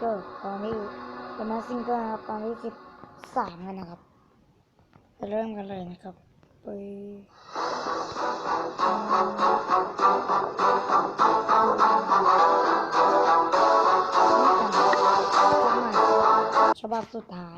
กอร์ตอนนี้เป็นมาซิงเกอร์นะครับตอนที่สิบสามกันนะครับจะเริ่มกันเลยนะครับไปฉบับสุดท้าย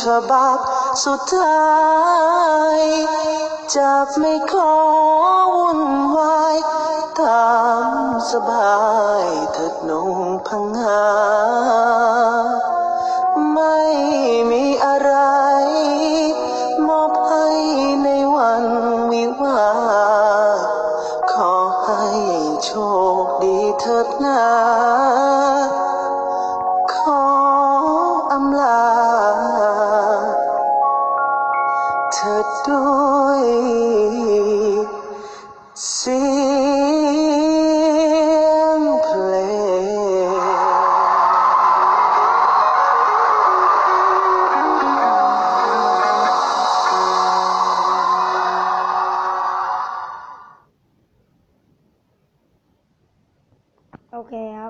ฉบับสุดท้ายจับไม่ขอวุ่นวายตามสบายเถิดนงพังหา ไม่มีอะไร มอบให้ในวันวิวาขอให้โชคดีเถิดนา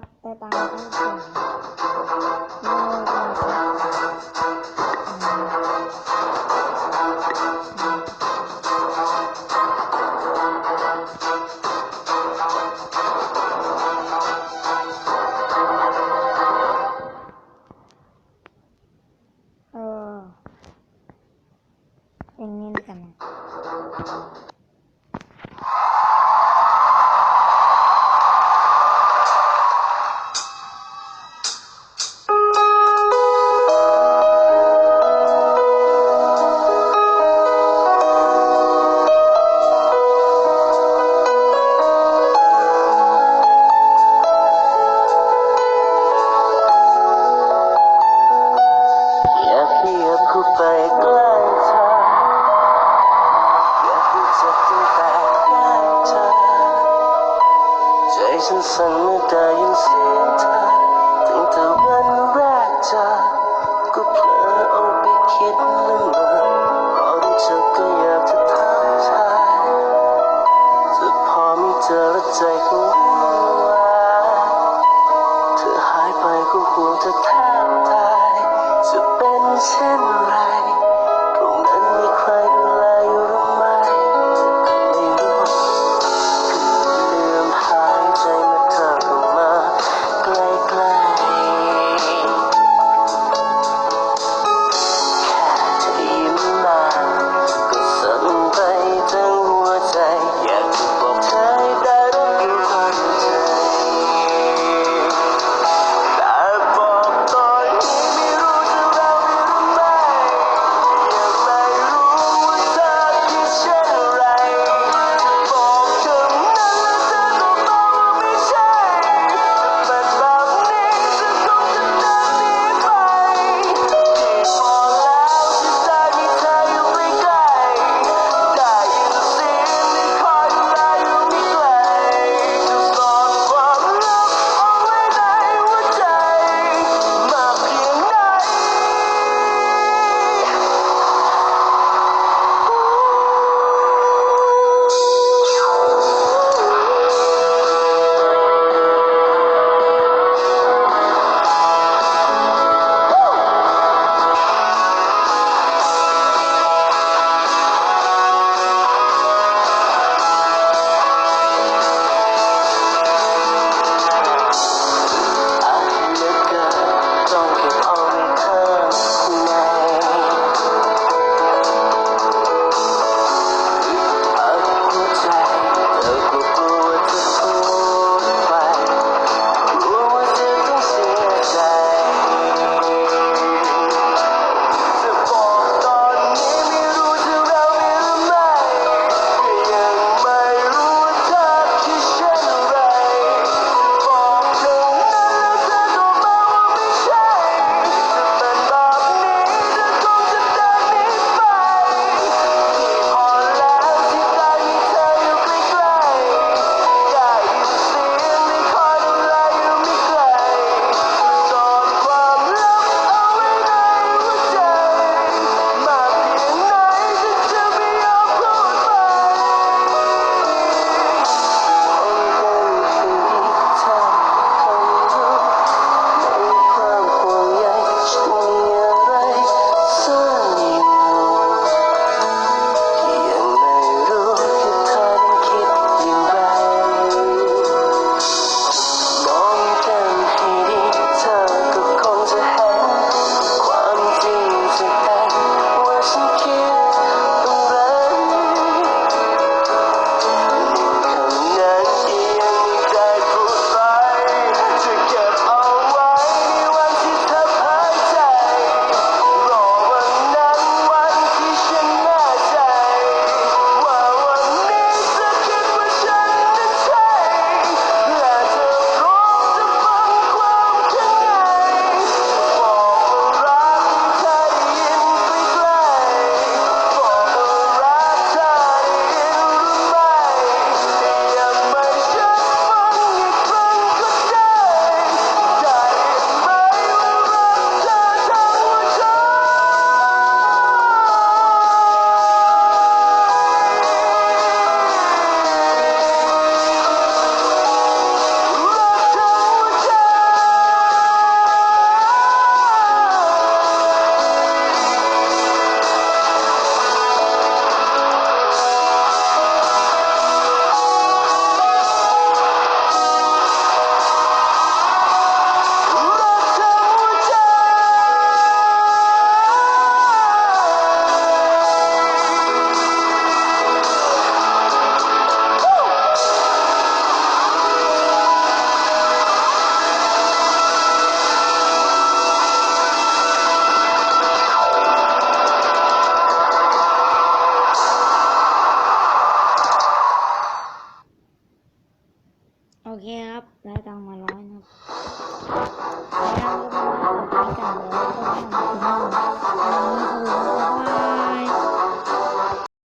Oh. dedemden sonra ne olduğunu Aa. Engin zaman.